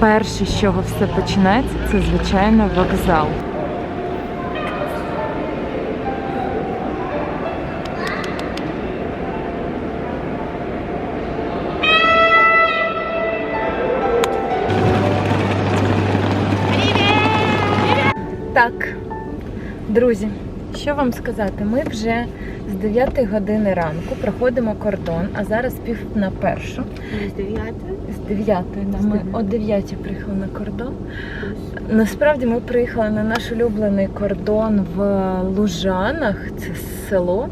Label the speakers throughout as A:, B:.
A: Перше, з чого все починається, це звичайно вокзал. Так, друзі, що вам сказати? Ми вже з 9 години ранку проходимо кордон, а зараз пів на першу.
B: З 9.
A: З 9, да, ми о 9 приїхали на кордон. Насправді ми приїхали на наш улюблений кордон в Лужанах, це село.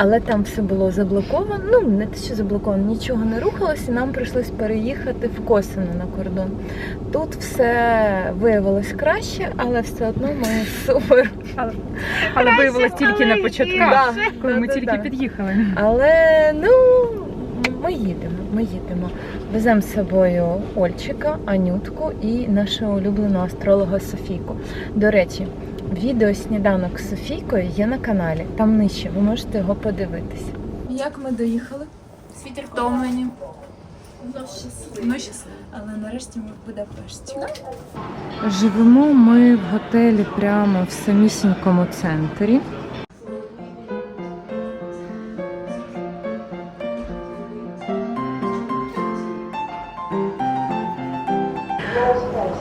A: Але там все було заблоковано. Ну, не те, що заблоковано, нічого не рухалося, і нам прийшлось переїхати в Косино на кордон. Тут все виявилось краще, але все одно ми супер.
C: Але виявилось тільки на початку,
A: Да,
C: коли ми
A: да,
C: тільки
A: да.
C: під'їхали.
A: Але ну ми їдемо, ми їдемо. Веземо з собою Ольчика, Анютку і нашого улюбленого астролога Софійку. До речі, відео сніданок з Софійкою є на каналі. Там нижче, ви можете його подивитися. Як ми доїхали?
B: Світер
A: Втомлені.
B: Ну.
A: Ну, але нарешті ми в Будапешті. Живемо ми в готелі прямо в самісінькому центрі.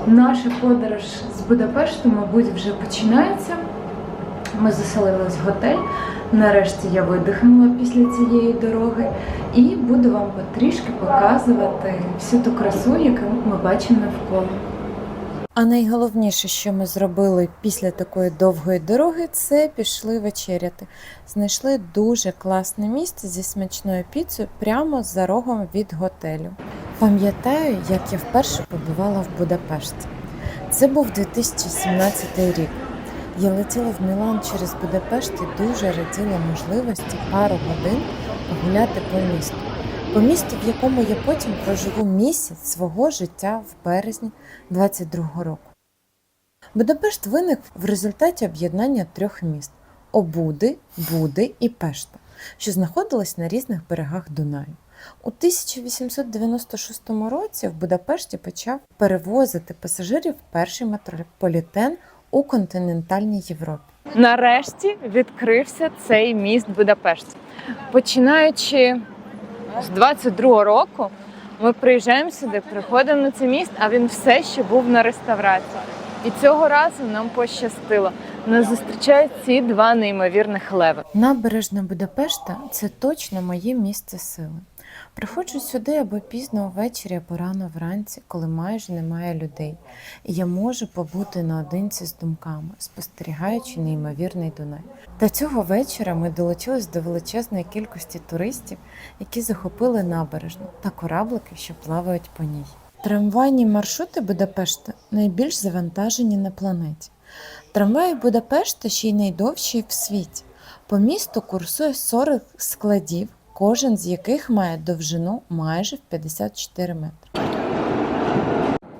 A: Наша подорож з Будапешту, мабуть, вже починається. Ми заселились в готель. Нарешті я видихнула після цієї дороги і буду вам потрішки показувати всю ту красу, яку ми бачимо навколо. А найголовніше, що ми зробили після такої довгої дороги, це пішли вечеряти. Знайшли дуже класне місце зі смачною піцею прямо за рогом від готелю. Пам'ятаю, як я вперше побувала в Будапешті. Це був 2017 рік. Я летіла в Мілан через Будапешт і дуже раділа можливості пару годин погуляти по місту. По місту, в якому я потім проживу місяць свого життя в березні 22-го року. Будапешт виник в результаті об'єднання трьох міст Обуди, Буди і Пешта, що знаходились на різних берегах Дунаю. У 1896 році в Будапешті почав перевозити пасажирів перший метрополітен у континентальній Європі. Нарешті відкрився цей міст Будапешт. Починаючи з 22 року, ми приїжджаємо сюди, приходимо на цей міст, а він все ще був на реставрації. І цього разу нам пощастило. Нас зустрічають ці два неймовірних леви. Набережна Будапешта це точно моє місце сили. Приходжу сюди або пізно ввечері, або рано вранці, коли майже немає людей, і я можу побути наодинці з думками, спостерігаючи неймовірний Дунай. Та цього вечора ми долучились до величезної кількості туристів, які захопили набережну та кораблики, що плавають по ній. Трамвайні маршрути Будапешта найбільш завантажені на планеті. Трамваї Будапешта ще й найдовші в світі. По місту курсує 40 складів, кожен з яких має довжину майже в 54 метри.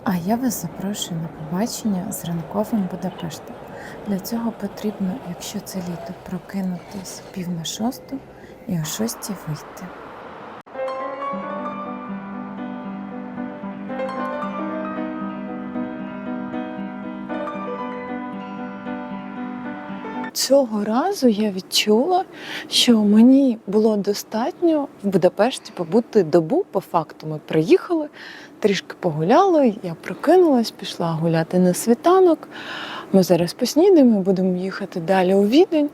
A: А я вас запрошую на побачення з ранковим Будапештом. Для цього потрібно, якщо це літо, прокинутись пів на шосту і о шостій вийти.
D: Цього разу я відчула, що мені було достатньо в Будапешті побути добу. По факту ми приїхали, трішки погуляли. Я прокинулась, пішла гуляти на світанок. Ми зараз поснідаємо, будемо їхати далі у Відень.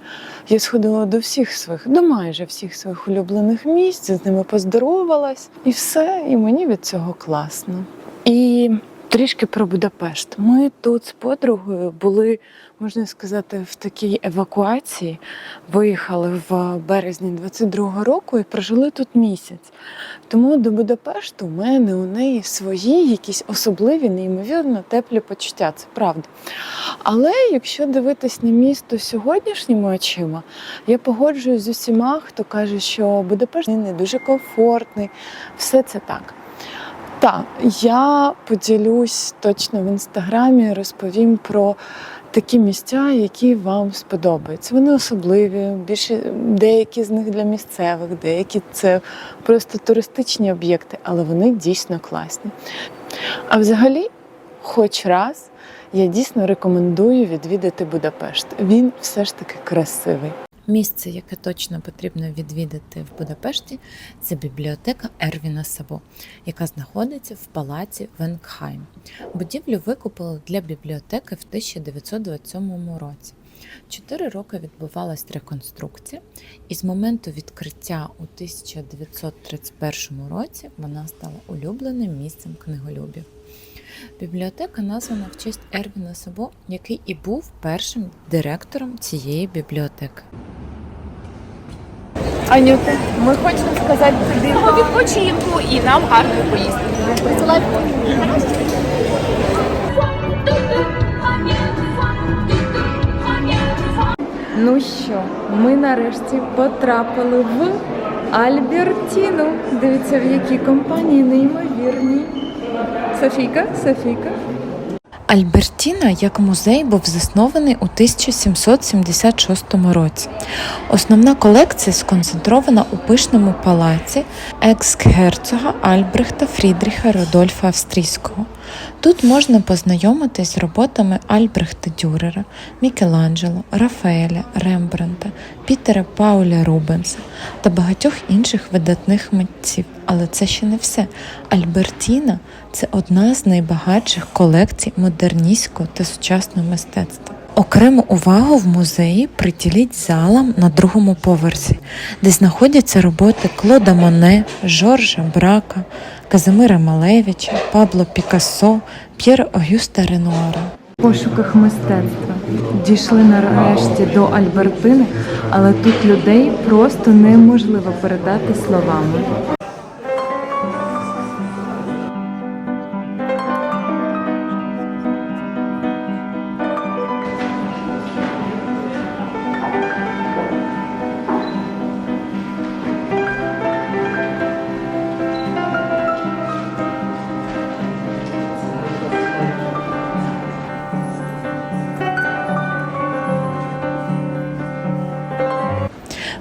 D: Я сходила до всіх своїх, до майже всіх своїх улюблених місць, з ними поздоровалась, і все, і мені від цього класно. І трішки про Будапешт. Ми тут з подругою були, можна сказати, в такій евакуації. Виїхали в березні 22-го року і прожили тут місяць. Тому до Будапешту у мене у неї свої якісь особливі, неймовірно теплі почуття. Це правда. Але якщо дивитись на місто сьогоднішніми очима, я погоджуюсь з усіма, хто каже, що Будапешт не дуже комфортний. Все це так. Так, я поділюсь точно в інстаграмі, розповім про такі місця, які вам сподобаються. Вони особливі, більше деякі з них для місцевих, деякі це просто туристичні об'єкти, але вони дійсно класні. А взагалі, хоч раз, я дійсно рекомендую відвідати Будапешт. Він все ж таки красивий.
A: Місце, яке точно потрібно відвідати в Будапешті, це бібліотека Ервіна Сабо, яка знаходиться в палаці Венгхайм. Будівлю викупили для бібліотеки в 1927 році. Чотири роки відбувалась реконструкція, і з моменту відкриття у 1931 році вона стала улюбленим місцем книголюбів. Бібліотека названа в честь Ервіна Сабо, який і був першим директором цієї бібліотеки.
C: Анюта, ми хочемо сказати тобі відпочинку і нам гарної поїздки. Присилай
E: Ну що, ми нарешті потрапили в Альбертіну. Дивіться, в якій компанії неймовірні. Софійка, Софійка.
A: Альбертіна як музей був заснований у 1776 році. Основна колекція сконцентрована у пишному палаці екс-герцога Альбрехта Фрідріха Рудольфа Австрійського. Тут можна познайомитись з роботами Альбрехта Дюрера, Мікеланджело, Рафаеля, Рембранта, Пітера Пауля Рубенса та багатьох інших видатних митців. Але це ще не все. Альбертіна це одна з найбагатших колекцій модерністського та сучасного мистецтва. Окрему увагу в музеї приділіть залам на другому поверсі, де знаходяться роботи Клода Моне, Жоржа Брака, Казимира Малевича, Пабло Пікассо, П'єр Огюста Ренуара.
E: В пошуках мистецтва. Дійшли нарешті до Альбертини, але тут людей просто неможливо передати словами.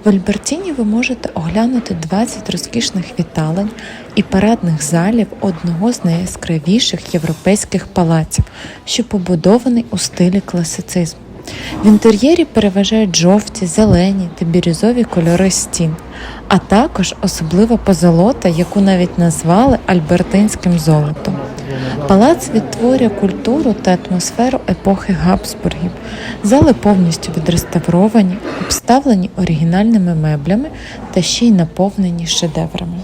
A: В Альбертіні ви можете оглянути 20 розкішних віталень і парадних залів одного з найяскравіших європейських палаців, що побудований у стилі класицизму. В інтер'єрі переважають жовті, зелені та бірюзові кольори стін, а також особлива позолота, яку навіть назвали альбертинським золотом. Палац відтворює культуру та атмосферу епохи Габсбургів. Зали повністю відреставровані, обставлені оригінальними меблями та ще й наповнені шедеврами.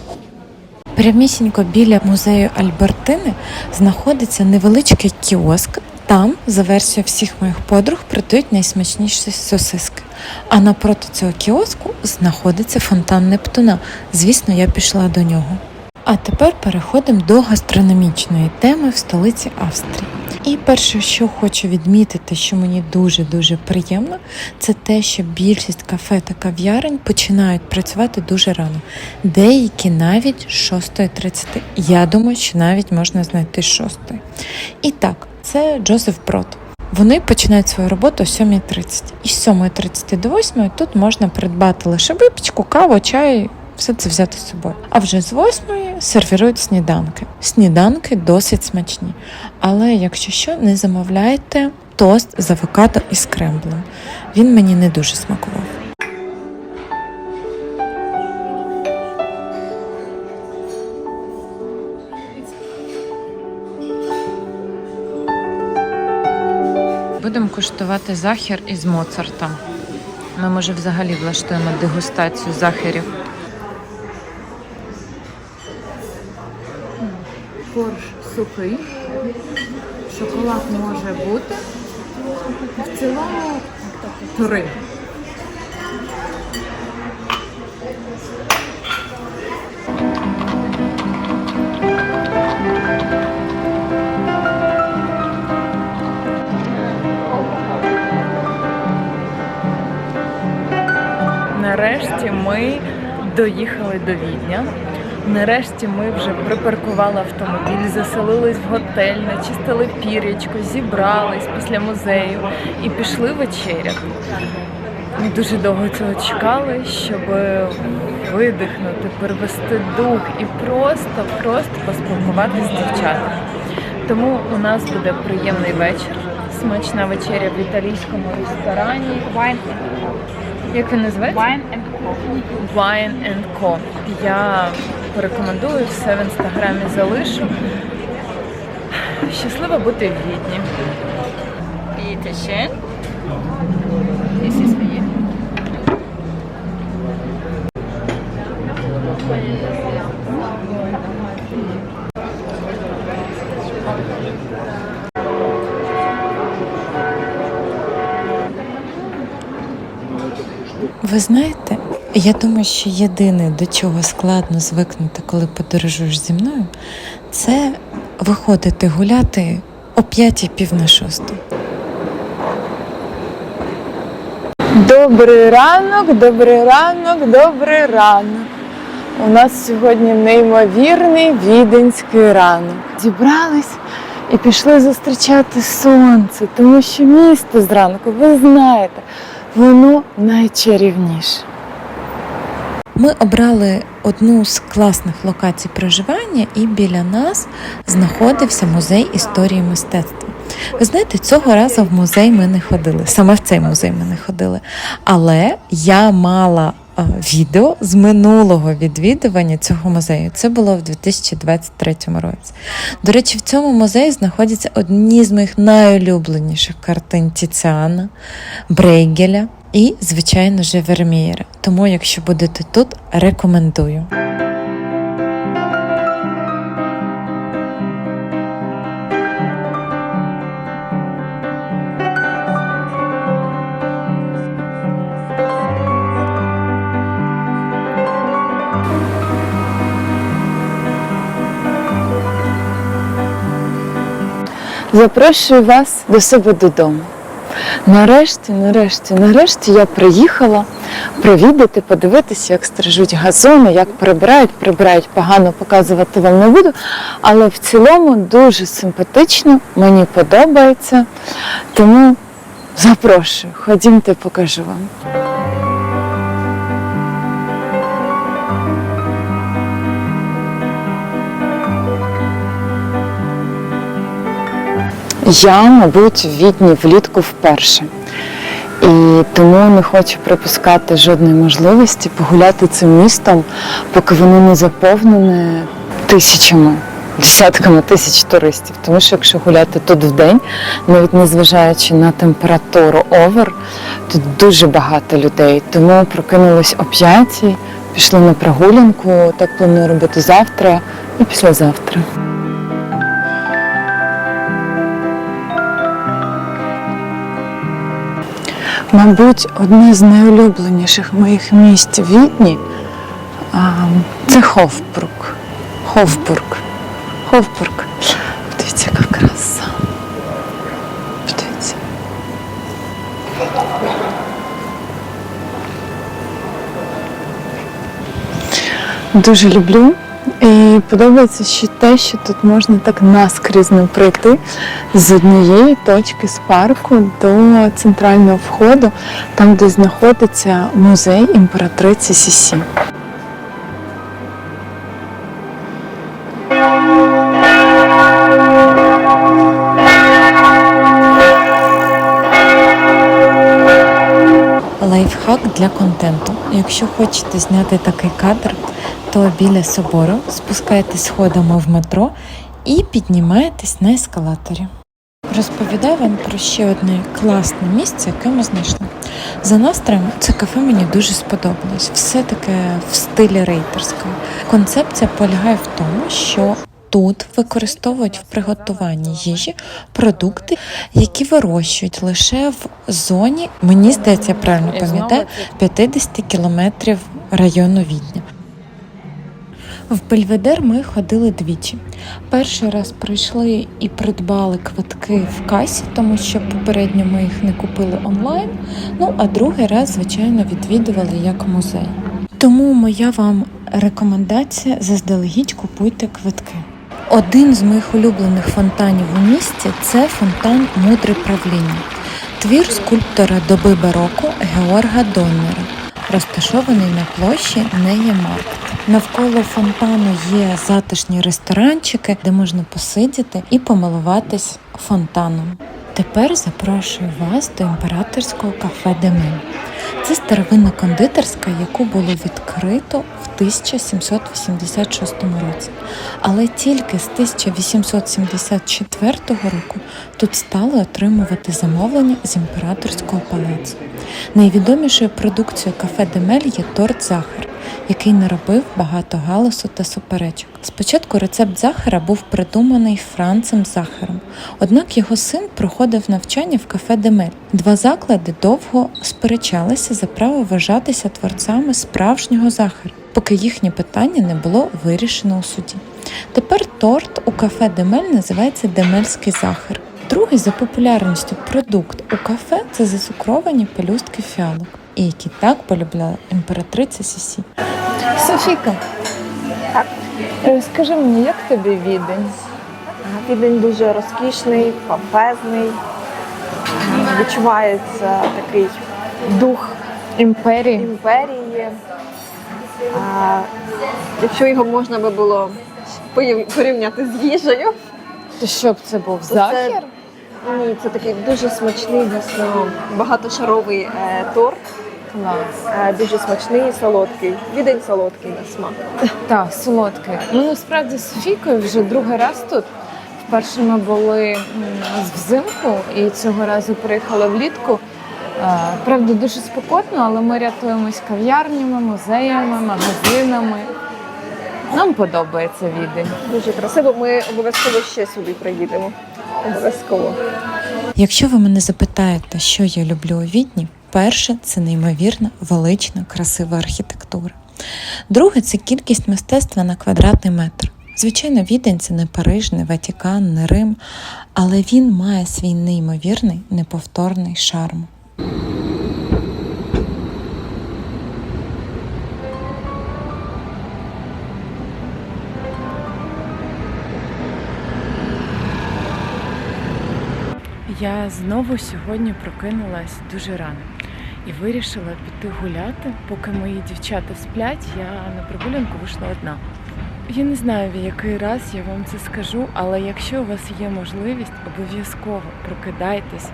A: Прямісінько біля музею Альбертини знаходиться невеличкий кіоск. Там, за версією всіх моїх подруг, продають найсмачніші сосиски. А напроти цього кіоску знаходиться фонтан Нептуна. Звісно, я пішла до нього. А тепер переходимо до гастрономічної теми в столиці Австрії. І перше, що хочу відмітити, що мені дуже дуже приємно, це те, що більшість кафе та кав'ярень починають працювати дуже рано. Деякі навіть з 6.30. Я думаю, що навіть можна знайти з 6. І так, це Джозеф Брод. Вони починають свою роботу о 7.30. І з 7.30 до 8 тут можна придбати лише випічку, каву, чай, все це взяти з собою. А вже з 8 сервірують сніданки. Сніданки досить смачні. Але якщо що, не замовляйте тост з авокадо і скремблем. Він мені не дуже смакував. Будемо куштувати захір із Моцартом. Ми, може, взагалі влаштуємо дегустацію захерів.
E: Сухий, шоколад може бути. В цілому три.
C: Нарешті ми доїхали до Відня. Нарешті ми вже припаркували автомобіль, заселились в готель, начистили пір'ячко, зібрались після музею і пішли вечеряти. Ми дуже довго цього чекали, щоб видихнути, перевести дух і просто, просто поспілкуватися з дівчатами. Тому у нас буде приємний вечір, смачна вечеря в італійському ресторані. Як він називається?
B: Wine and coffee.
C: Wine and Co. Я порекомендую все в інстаграмі залишу. Щасливо бути в Відні. You.
A: Ви знаєте, я думаю, що єдине, до чого складно звикнути, коли подорожуєш зі мною, це виходити гуляти о п'ятій пів на шосту.
D: Добрий ранок, добрий ранок, добрий ранок. У нас сьогодні неймовірний віденський ранок. Зібрались і пішли зустрічати сонце, тому що місто зранку, ви знаєте, воно найчарівніше.
A: Ми обрали одну з класних локацій проживання, і біля нас знаходився музей історії мистецтва. Ви знаєте, цього разу в музей ми не ходили. Саме в цей музей ми не ходили. Але я мала е, відео з минулого відвідування цього музею. Це було в 2023 році. До речі, в цьому музеї знаходяться одні з моїх найулюбленіших картин Тіціана, Брейгеля і, звичайно ж, Вермієра. Тому, якщо будете тут, рекомендую.
D: Запрошую вас до себе додому. Нарешті, нарешті, нарешті я приїхала провідати, подивитися, як стрижуть газони, як прибирають, прибирають погано показувати вам не буду, але в цілому дуже симпатично, мені подобається. Тому запрошую, ходімте, покажу вам. Я, мабуть, в Відні влітку вперше. І тому не хочу припускати жодної можливості погуляти цим містом, поки воно не заповнене тисячами, десятками тисяч туристів. Тому що якщо гуляти тут вдень, навіть незважаючи на температуру овер, тут дуже багато людей. Тому прокинулись о п'ятій, пішли на прогулянку, так планую робити завтра і післязавтра. Мабуть, одне з найулюбленіших моїх місць в Відні це Хофбрук. Хофбург. Хофбург. Подивіться, яка краса. Подивіться. Дуже люблю. І подобається ще те, що тут можна так наскрізно пройти з однієї точки з парку до центрального входу, там, де знаходиться музей імператриці Сісі.
A: Для контенту. Якщо хочете зняти такий кадр, то біля собору спускаєтесь сходами в метро і піднімаєтесь на ескалаторі. Розповідаю вам про ще одне класне місце, яке ми знайшли. За настроєм це кафе мені дуже сподобалось. Все таке в стилі рейтерського. Концепція полягає в тому, що тут використовують в приготуванні їжі продукти, які вирощують лише в зоні, мені здається, я правильно пам'ятаю, 50 кілометрів району Відня. В Бельведер ми ходили двічі. Перший раз прийшли і придбали квитки в касі, тому що попередньо ми їх не купили онлайн. Ну а другий раз, звичайно, відвідували як музей. Тому моя вам рекомендація заздалегідь купуйте квитки. Один з моїх улюблених фонтанів у місті це фонтан Мудре правління, твір скульптора доби бароко Георга Доннера, розташований на площі Неємаркт. Навколо фонтану є затишні ресторанчики, де можна посидіти і помилуватись фонтаном. Тепер запрошую вас до імператорського кафе Демель. Це старовинна кондитерська, яку було відкрито 1786 році. Але тільки з 1874 року тут стали отримувати замовлення з імператорського палацу. Найвідомішою продукцією кафе Демель є торт Захар, який наробив багато галасу та суперечок. Спочатку рецепт Захара був придуманий Францем Захаром, однак його син проходив навчання в кафе Демель. Два заклади довго сперечалися за право вважатися творцями справжнього Захара, поки їхнє питання не було вирішено у суді. Тепер торт у кафе Демель називається Демельський Захар. Другий за популярністю продукт у кафе це зацукровані пелюстки фіалок, і які так полюбляла імператриця Сісі.
D: Софіка.
B: Так.
D: Розкажи мені, як тобі відень?
B: Відень дуже розкішний, помпезний. Відчувається такий дух
D: Імперії.
B: імперії. А, якщо його можна би було порівняти з їжею,
D: То що б це був
B: це- ні, це такий дуже смачний, дійсно багатошаровий е, торт,
D: Клас.
B: е, дуже смачний і солодкий. Відень солодкий на смак.
D: Так, солодкий. Ми насправді з Софійкою вже другий раз тут. Вперше ми були м, взимку і цього разу приїхали влітку. Е, Правда, дуже спекотно, але ми рятуємось кав'ярнями, музеями, магазинами. Нам подобається відень.
B: Дуже красиво. Ми обов'язково ще сюди приїдемо. Обов'язково.
A: Якщо ви мене запитаєте, що я люблю у Відні, перше це неймовірна, велична, красива архітектура. Друге це кількість мистецтва на квадратний метр. Звичайно, Відень це не Париж, не Ватікан, не Рим, але він має свій неймовірний, неповторний шарм.
C: Я знову сьогодні прокинулась дуже рано і вирішила піти гуляти. Поки мої дівчата сплять, я на прогулянку вийшла одна. Я не знаю, в який раз я вам це скажу, але якщо у вас є можливість, обов'язково прокидайтесь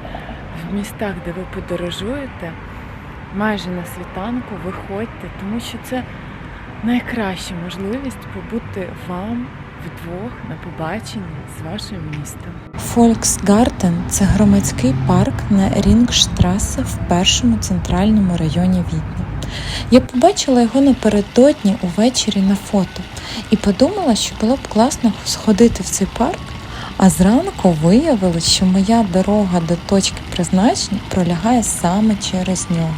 C: в містах, де ви подорожуєте, майже на світанку виходьте, тому що це найкраща можливість побути вам вдвох на побаченні з вашим містом.
A: Фольксгартен це громадський парк на Рінгштрасе в першому центральному районі Відня. Я побачила його напередодні увечері на фото і подумала, що було б класно сходити в цей парк. А зранку виявилось, що моя дорога до точки призначення пролягає саме через нього.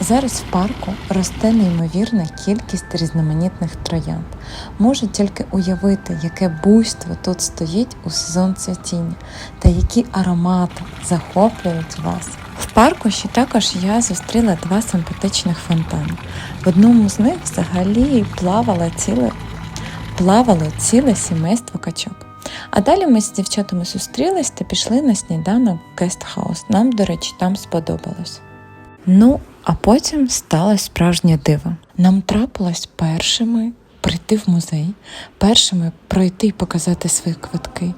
A: Зараз в парку росте неймовірна кількість різноманітних троянд. Можу тільки уявити, яке буйство тут стоїть у сезон цвітіння та які аромати захоплюють вас. В парку ще також я зустріла два симпатичних фонтани. В одному з них взагалі плавало ціле, плавало ціле сімейство качок. А далі ми з дівчатами зустрілись та пішли на сніданок в гестхаус. Нам, до речі, там сподобалось. Ну, а потім сталося справжнє диво. Нам трапилось першими прийти в музей, першими пройти і показати свої квитки,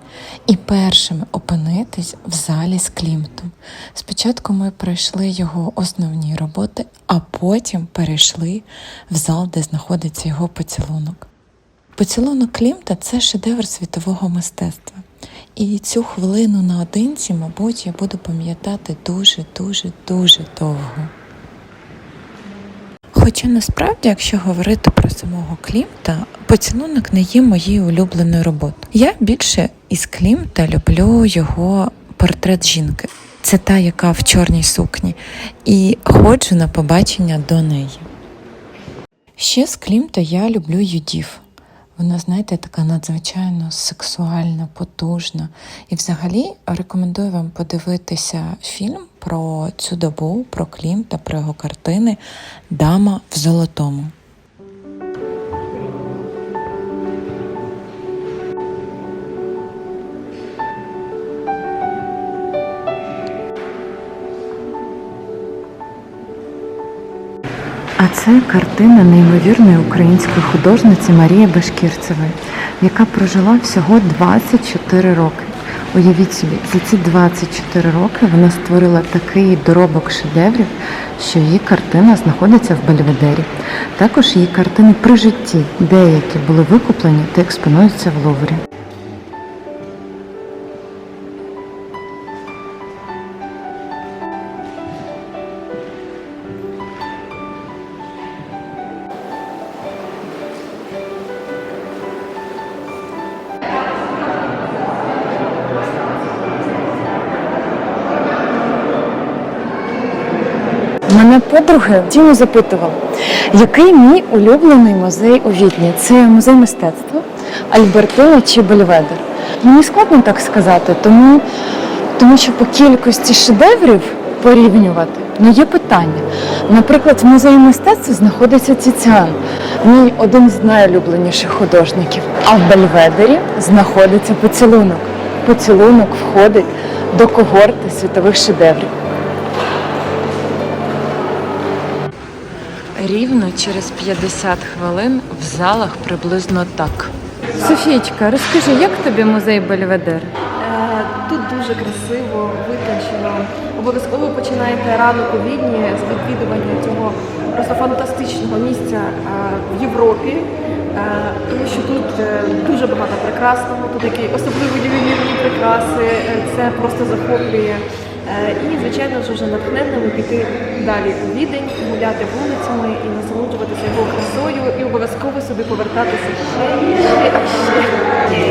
A: і першими опинитись в залі з Клімтом. Спочатку ми пройшли його основні роботи, а потім перейшли в зал, де знаходиться його поцілунок. Поцілунок Клімта це шедевр світового мистецтва. І цю хвилину наодинці, мабуть, я буду пам'ятати дуже, дуже, дуже довго. Хоча насправді, якщо говорити про самого Клімта, поцілунок не є моєю улюбленою роботою. Я більше із Клімта люблю його портрет жінки. Це та, яка в чорній сукні, і ходжу на побачення до неї. Ще з Клімта я люблю Юдів. Вона, знаєте, така надзвичайно сексуальна, потужна. І взагалі рекомендую вам подивитися фільм про цю добу, про Клімта, про його картини Дама в золотому.
E: А це картина неймовірної української художниці Марії Башкірцевої, яка прожила всього 24 роки. Уявіть собі, за ці 24 роки вона створила такий доробок шедеврів, що її картина знаходиться в Бельведері. Також її картини при житті, деякі були викуплені та експонуються в Луврі.
D: Мене подруги Тіну запитували, який мій улюблений музей у Відні? Це музей мистецтва, Альбертина чи Бельведер? Мені складно так сказати, тому, тому що по кількості шедеврів порівнювати ну є питання. Наприклад, в музеї мистецтва знаходиться Тіціан, мій один з найулюбленіших художників. А в Бельведері знаходиться поцілунок. Поцілунок входить до когорти світових шедеврів.
E: Рівно через 50 хвилин в залах приблизно так. Софійчка, розкажи, як тобі музей Бельведер?
B: Е, Тут дуже красиво, витончено. Обов'язково починайте ранок у Відні з відвідування цього просто фантастичного місця е, в Європі, Е, тому що тут дуже багато прекрасного, тут такі особливі ювелірні прикраси, це просто захоплює. Е, І, звичайно ж, вже натхненними піти далі у відень, гуляти вулицями і насолоджуватися його красою, і обов'язково собі повертатися ще і ще і ще.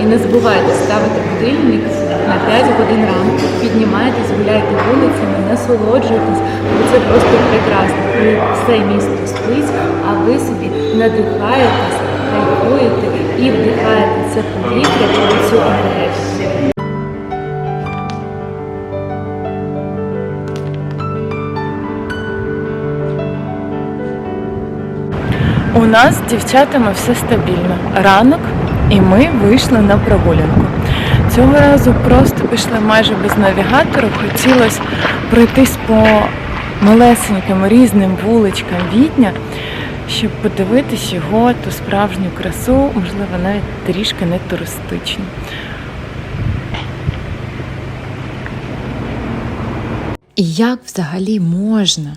C: І не забувайте ставити будильник на 5 годин ранку, піднімайтесь, гуляйте вулицями, насолоджуйтесь, бо це просто прекрасно. Коли все місто спить, а ви собі надихаєтесь, кайфуєте і вдихаєте це повітря, цю енергію. У нас з дівчатами все стабільно. Ранок, і ми вийшли на прогулянку. Цього разу просто пішли майже без навігатору. Хотілося пройтись по малесеньким різним вуличкам Відня, щоб подивитись його ту справжню красу, можливо, навіть трішки не туристичну.
A: І як взагалі можна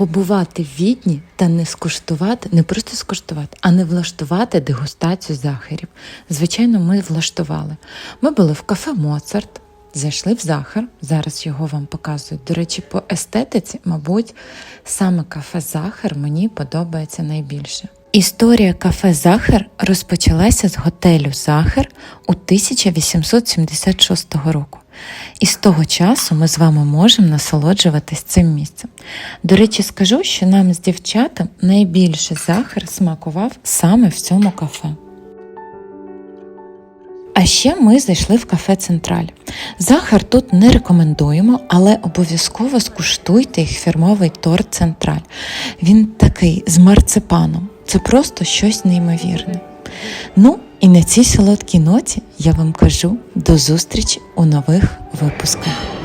A: побувати в Відні та не скуштувати, не просто скуштувати, а не влаштувати дегустацію захарів? Звичайно, ми влаштували. Ми були в кафе Моцарт, зайшли в захар. Зараз його вам показую. До речі, по естетиці, мабуть, саме кафе Захар мені подобається найбільше. Історія кафе Захар розпочалася з готелю Захар у 1876 року. І з того часу ми з вами можемо насолоджуватись цим місцем. До речі, скажу, що нам з дівчатам найбільше захар смакував саме в цьому кафе. А ще ми зайшли в кафе Централь. Захар тут не рекомендуємо, але обов'язково скуштуйте їх фірмовий торт Централь. Він такий з марципаном. Це просто щось неймовірне. Ну і на цій солодкій ноті я вам кажу до зустрічі у нових випусках.